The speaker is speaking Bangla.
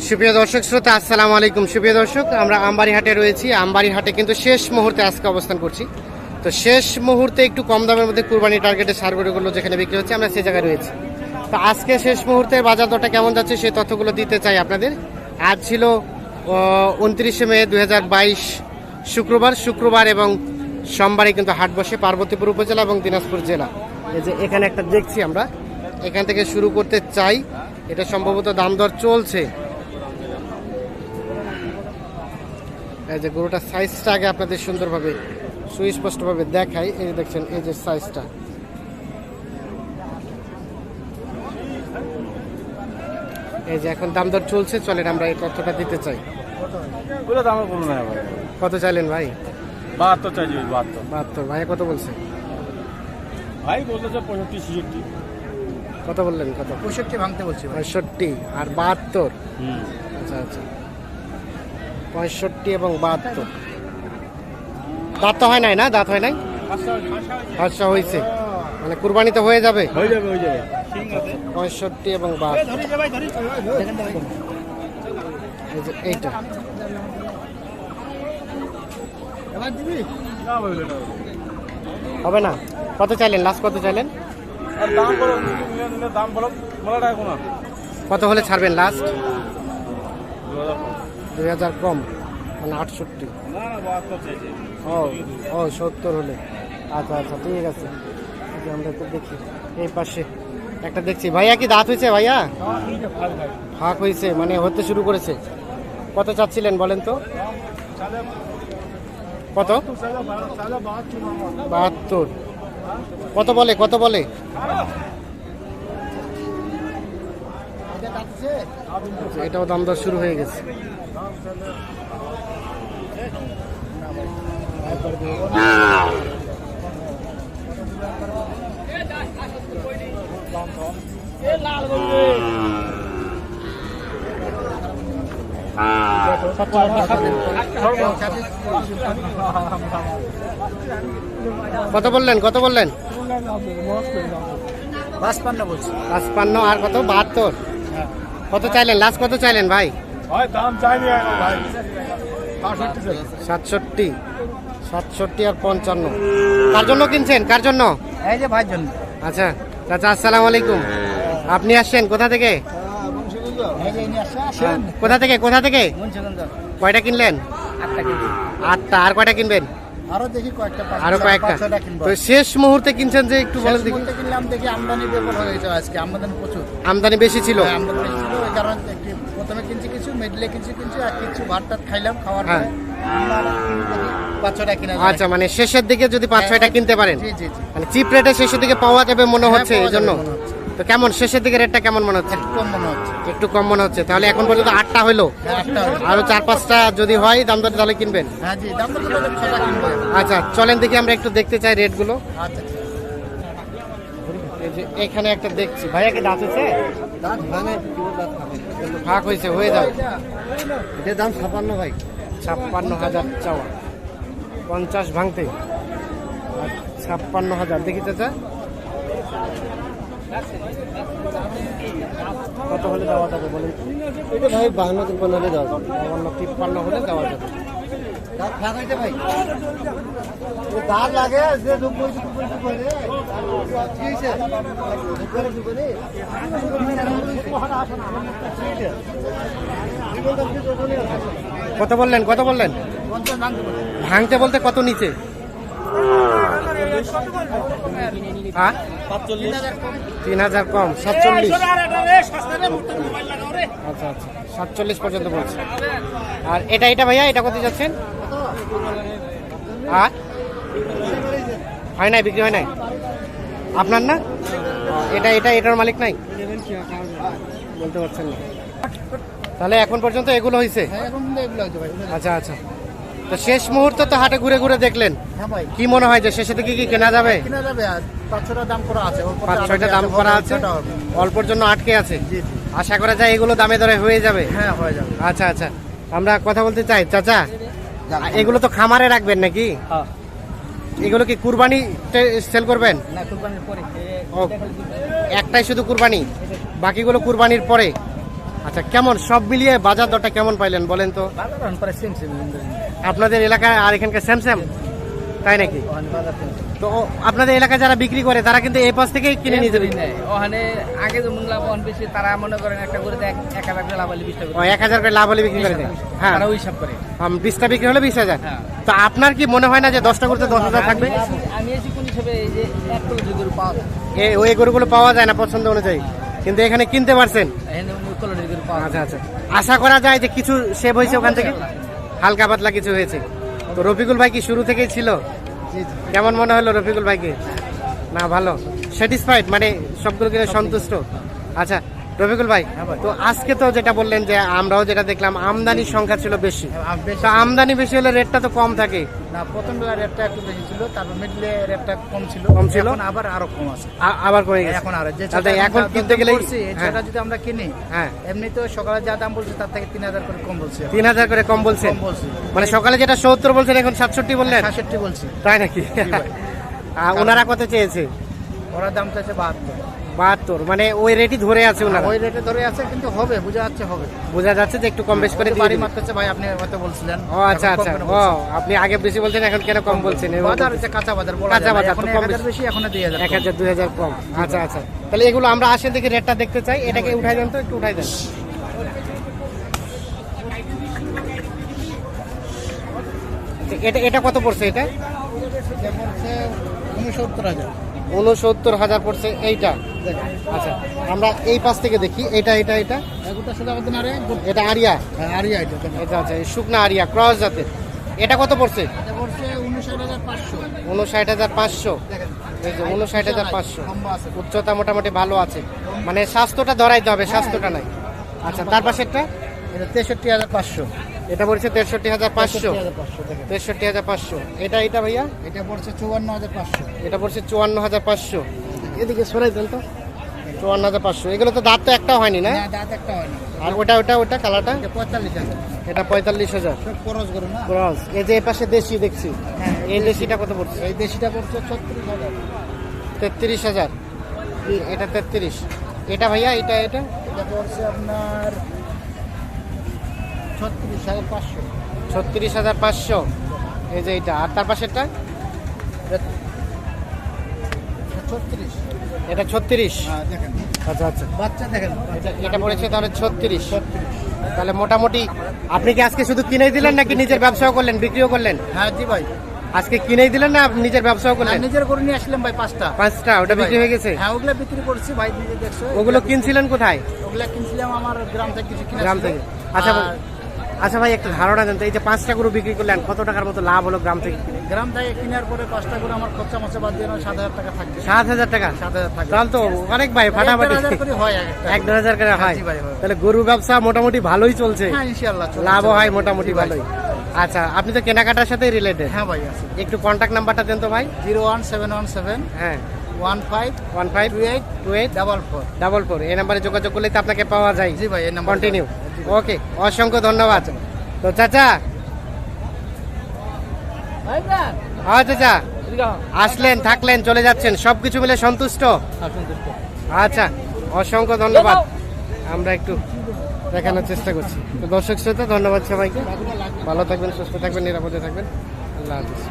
সুপ্রিয় দর্শক, শ্রোতা, আসসালামু আলাইকুম। সুপ্রিয় দর্শক, আমরা আমবাড়ি হাটে রয়েছি। আমবাড়ি হাটে কিন্তু শেষ মুহূর্তে আজকে অবস্থান করছি। তো শেষ মুহূর্তে একটু কম দামের মধ্যে কুরবানি টার্গেটে সারগড়িগুলো যেখানে বিক্রি হচ্ছে, আমরা সেই জায়গায় রয়েছি। তো আজকে শেষ মুহূর্তে বাজার দরটা কেমন যাচ্ছে সেই তথ্যগুলো দিতে চাই আপনাদের। আজ ছিল উনত্রিশে মে দু হাজার বাইশ শুক্রবার। শুক্রবার এবং সোমবারে কিন্তু হাট বসে পার্বতীপুর উপজেলা এবং দিনাজপুর জেলা। এই যে এখানে একটা দেখছি আমরা। এখান থেকে শুরু করতে চাই। এটা সম্ভবত দাম দর চলছে। যে গরুটার সাইজটা আগে আপনাদের সুন্দরভাবে সুস্পষ্টভাবে দেখাই। এই যে দেখছেন এই যে সাইজটা এই যে এখন দাম দর চলছে চলেন আমরা এই তথ্যটা দিতে চাই। কত চাইলেন ভাই? বাহাত্তর চাইছি বাহাত্তর। বাহাত্তর। ভাই কত বলছে? ভাই বলতেছে পঁয়ষট্টি ছিষট্টি। কত বললেন কত? পঁয়ষট্টি ভাঙতে বলছি পঁয়ষট্টি আর বাহাত্তর। আচ্ছা আচ্ছা। পঁয়ষট্টি এবং বাহাত্তর। দাঁত তো হয় নাই না? দাঁত হয় নাই? আচ্ছা হয়েছে মানে কুরবানিতে হয়ে যাবে? হয়ে যাবে পঁয়ষট্টি এবং বাহাত্তর। এইটা। হবে। না কত চাইলেন? লাস্ট কত চাইলেন? কত হলে ছাড়বেন লাস্ট? দুই হাজার কম মানে আটষট্টি। ও ও সত্তর হলে। আচ্ছা আচ্ছা ঠিক আছে। আমরা একটু দেখি। এই পাশে একটা দেখছি। ভাইয়া কি দাঁত হয়েছে ভাইয়া? ফাঁক হয়েছে মানে হতে শুরু করেছে। কত চাচ্ছিলেন বলেন তো? কত? বাহাত্তর। কত বলে কত বলে? আচ্ছা, এটাও দাম দর শুরু হয়ে গেছে। কত বললেন কত বললেন? পাঁচপান্ন বলছি। পাঁচপান্ন আর কত? বাহাত্তর। কত চাইলেন? লাস্ট কত চাইলেন ভাই? সাতষট্টি সাতষট্টি। আর পঞ্চান্ন। কার জন্য কিনছেন? কার জন্য? এই যে ভাইয়ের জন্য। আচ্ছা চাচা আসসালামু আলাইকুম। আপনি আসছেন? কোথা থেকে? এই যে ইনি আসছে আসেন কোথা থেকে? কোথা থেকে? কয়টা কিনলেন? আটটা। আর কয়টা কিনবেন? আরও দেখি কয়েকটা আরও কয়েকটা। তো শেষ মুহূর্তে কিনছেন যে একটু বলেন দেখি। কিনলাম দেখি আমদানি ব্যাপার হয়ে গেছে আজকে আমদানি প্রচুর। আমদানি বেশি ছিল? হ্যাঁ, আমদানি বেশি ছিল ওই কারণে প্রথমে কিনছি কিছু মিডলে কিনছি কিছু আর কিছু ভাত টাত খাইলাম খাওয়ার হ্যাঁ। পরে। আচ্ছা মানে শেষের দিকে যদি পাঁচ ছয়টা কিনতে পারেন? মানে চিপ রেটে শেষের দিকে পাওয়া যাবে মনে হ্যাঁ, হচ্ছে এই জন্য। তো কেমন? শেষের দিকে রেটটা কেমন মনে হচ্ছে? কম মনে হচ্ছে। একটু কম মনে হচ্ছে। তাহলে এখন পর্যন্ত আটটা হলো হ্যাঁ, আরও চার পাঁচটা যদি হয় দাম দর তাহলে কিনবেন? হ্যাঁ আচ্ছা চলেন দেখি আমরা একটু দেখতে চাই রেটগুলো। আচ্ছা এখানে একটা দেখছি। ভাইয়া কি দাঁত হয়েছে? ফাঁক হয়েছে হয়ে যাবে। এটার দাম ছাপান্ন ভাই। ছাপ্পান্ন হাজার চাওয়া। পঞ্চাশ ভাঙতে। ছাপ্পান্ন হাজার। দেখি চাচা। কত হলে দেওয়া যাবে এটা ভাই বাহান্ন তিপ্পান্ন হলে দাও বাউন্ন তিপ্পান্ন হলে দেওয়া যাবে। ভাই। দাঁত লাগে যে কত বললেন কত বললেন? ভাঙতে বলতে কত নিচে? তিন হাজার কম। সাতচল্লিশ। আচ্ছা আচ্ছা। সাতচল্লিশ পর্যন্ত বলছে। আর এটা এটা ভাইয়া এটা কত যাচ্ছেন? আর? হয় নাই বিক্রি হয় নাই? আপনার না? এটা এটা এটার মালিক নাই? বলতে পারছেন না। তাহলে এখন পর্যন্ত এগুলো হয়েছে হ্যাঁ আচ্ছা আচ্ছা। তো শেষ মুহূর্তে তো হাটে ঘুরে ঘুরে দেখলেন। হ্যাঁ কি মনে হয় যে শেষে থেকে কি কেনা যাবে? কিনা যাবে পাঁচ ছটা দাম করা আছে। পাঁচ ছয়টা দাম করা আছে। অল্পর জন্য আটকে আছে। জি জি। আশা করা যায় এগুলো দামে দরে হয়ে যাবে? হ্যাঁ হয়ে যাবে। আচ্ছা আচ্ছা। আমরা কথা বলতে চাই চাচা এগুলো তো খামারে রাখবেন নাকি? হ্যাঁ। এগুলো কি কুরবানি সেল করবেন? না কুরবানির পরে। ও একটাই শুধু কুরবানি? বাকিগুলো কুরবানির পরে? আচ্ছা কেমন? সব মিলিয়ে বাজার দরটা কেমন পাইলেন বলেন তো? আপনাদের এলাকায় আর এখানকার সেম তাই নাকি? তো আপনাদের এলাকায় যারা বিক্রি করে তারা কিন্তু এই পাশ থেকেই কিনে নিয়ে যাবে। ওখানে আগে যেমন লাভ বেশি তারা মনে করেন একটা করে এক হাজার করে লাভ হলে বিশ টাকা এক হাজার করে লাভ হলে বিক্রি করে হ্যাঁ। তারা ওই হিসাব করে। বিশটা বিক্রি হলে বিশ হাজার। হ্যাঁ। তো আপনার কি মনে হয় না যে দশটা করতে দশ হাজার থাকবে? আমি এসি- কোন হিসাবে এই যে এক কিলো গরু পাওয়া যায়। এ- ওই গরুগুলো পাওয়া যায় না পছন্দ অনুযায়ী? কিন্তু এখানে কিনতে পারছেন? আচ্ছা আচ্ছা। আশা করা যায় যে কিছু সেভ হয়েছে ওখান থেকে? হালকা পাতলা কিছু হয়েছে। তো রফিকুল ভাই কি শুরু থেকেই ছিল? কেমন মনে হলো রফিকুল ভাইকে? না ভালো। স্যাটিসফাইড মানে সবগুলো। কিনে সন্তুষ্ট? আচ্ছা রফিকুল ভাই তো আজকে তো যেটা বললেন যে আমরাও যেটা দেখলাম আমদানির সংখ্যা ছিল বেশি। তো আমদানি বেশি হলে রেটটা তো কম থাকে। না প্রথম বেলা রেটটা একটু বেশি ছিল তারপর মিডলে রেটটা কম ছিল। কম ছিল? আবার আরও কম আছে। আবার কমে গেছে। এখন আর। যে এখন কিনতে হ্যাঁ, ছটা যদি আমরা কিনি হ্যাঁ। এমনি তো সকালে যা দাম বলছে তার থেকে তিন হাজার করে কম বলছে তিন হাজার করে কম বলছি? মানে সকালে যেটা সত্তর বলছেন এখন সাতষট্টি বললেন? সাতষট্টি বলছি। তাই নাকি? ওনারা কত চেয়েছে? ওরা দাম চাইছে বাহাত্তর। বাহাত্তর মানে ওই রেটই ধরে আছে ওনারা। ওই রেটে ধরে আছে কিন্তু হবে বোঝা যাচ্ছে হবে। বোঝা যাচ্ছে যে একটু কম বেশ করে বাড়ি। মারতেছে ভাই আপনি হয়তো বলছিলেন। ও আচ্ছা আচ্ছা। ও আপনি আগে বেশি বলছেন এখন কেন কম বলছেন? বাজার। হচ্ছে কাঁচা বাজার বলা কাঁচা বাজার, তো কম বেশি। এখন দুই হাজার এক হাজার দুই হাজার কম। আচ্ছা আচ্ছা। তাহলে এগুলো আমরা আসেন দেখে রেটটা দেখতে চাই। এটাকে উঠাই দেন তো একটু উঠাই দেন। আচ্ছা, এটা এটা কত পড়ছে এটা? উনসত্তর হাজার। উনসত্তর হাজার পড়ছে এইটা। আচ্ছা আমরা এই পাশ থেকে দেখি এটা এটা এটা। এগুলো সাদা বাদ না রে এটা আরিয়া। আর এটা এটা আচ্ছা এই শুকনা আরিয়া ক্রস জাতের। এটা কত পড়ছে? এটা পড়ছে উনষাট হাজার পাঁচশো। উনষাট হাজার পাঁচশো। উচ্চতা মোটামুটি ভালো আছে। মানে স্বাস্থ্যটা ধরাইতে হবে স্বাস্থ্যটা নাই। আচ্ছা তার পাশেরটা এটা তেষট্টি হাজার পাঁচশো এটা পড়ছে তেষট্টি হাজার পাঁচশো। তেষট্টি হাজার পাঁচশো। এটা এটা ভাইয়া? এটা পড়ছে চুয়ান্ন হাজার পাঁচশো। এটা পড়ছে চুয়ান্ন হাজার পাঁচশো। এদিকে সরাই দেন তো। চুয়ান্ন হাজার পাঁচশো। এগুলো তো দাঁত তো একটাও হয়নি না? না দাঁত একটা হয়নি। আর ওটা ওটা ওটা কালারটা? পঁয়তাল্লিশ হাজার। এটা পঁয়তাল্লিশ হাজার। সব খরচ করো না? ক্রস। এই যে এ পাশে দেশি দেখছি। হ্যাঁ, এই দেশিটা কত পড়ছে? এই দেশিটা পড়ছে ছত্রিশ হাজার। তেত্রিশ হাজার। এটা তেত্রিশ? এটা ভাইয়া এটা এটা? এটা পড়ছে আপনার ছত্রিশ হাজার পাঁচশো। ছত্রিশ হাজার পাঁচশো। এই যে এটা আর তার পাশেরটা? এটা ছত্রিশ? হ্যাঁ আচ্ছা আচ্ছা। বাচ্চা দেখেন। এটা পড়েছে তাহলে ছত্রিশ। তাহলে মোটামুটি আপনি কি আজকে শুধু কিনেই দিলেন নাকি নিজের ব্যবসাও করলেন বিক্রিও করলেন? হ্যাঁ জি ভাই। আজকে কিনেই দিলেন না নিজের ব্যবসাও করলেন? নিজের করে নিয়ে আসলাম ভাই পাঁচটা। পাঁচটা ওটা বিক্রি হয়ে গেছে? হ্যাঁ ওগুলা বিক্রি করছি ভাই নিজে দেখছ। ওগুলো কিনছিলেন কোথায়? ওগুলা কিনছিলাম আমার গ্রাম থেকে কিছু কিনে গ্রাম থেকে। আচ্ছা আচ্ছা ভাই একটু ধারণা দেন তো এই যে পাঁচটা গরু বিক্রি করলেন কত টাকার মতো লাভ হলো গ্রাম থেকে? গ্রাম থেকে কেনার পরে পাঁচটা করে আমার খরচা মশা বাদ দিয়ে সাত হাজার টাকা থাকবে। সাত হাজার টাকা? সাত হাজার টাকা তাহলে তো অনেক ভাই ফাটাফাটি। হয় এক দেড় হাজার করে হয়। তাহলে গরু ব্যবসা মোটামুটি ভালোই চলছে। হ্যাঁ লাভও হয় মোটামুটি ভালোই। আচ্ছা আপনি তো কেনাকাটার সাথে রিলেটেড হ্যাঁ ভাই আছে। একটু কন্ট্যাক্ট নাম্বারটা দেন তো ভাই। Zero one seven one seven হ্যাঁ। One five one five two eight two eight double four. Double four. এই নাম্বারে যোগাযোগ করলে তো আপনাকে পাওয়া যায়। জি ভাই এই নাম্বার কন্টিনিউ ওকে অসংখ্য ধন্যবাদ। তো চাচা? হ্যাঁ চাচা। আসলেন থাকলেন চলে যাচ্ছেন সবকিছু মিলে সন্তুষ্ট? আচ্ছা অসংখ্য ধন্যবাদ। আমরা একটু দেখানোর চেষ্টা করছি। তো দর্শক শ্রোতা ধন্যবাদ সবাইকে। ভালো থাকবেন সুস্থ থাকবেন নিরাপদে থাকবেন। আল্লাহ হাফিজ।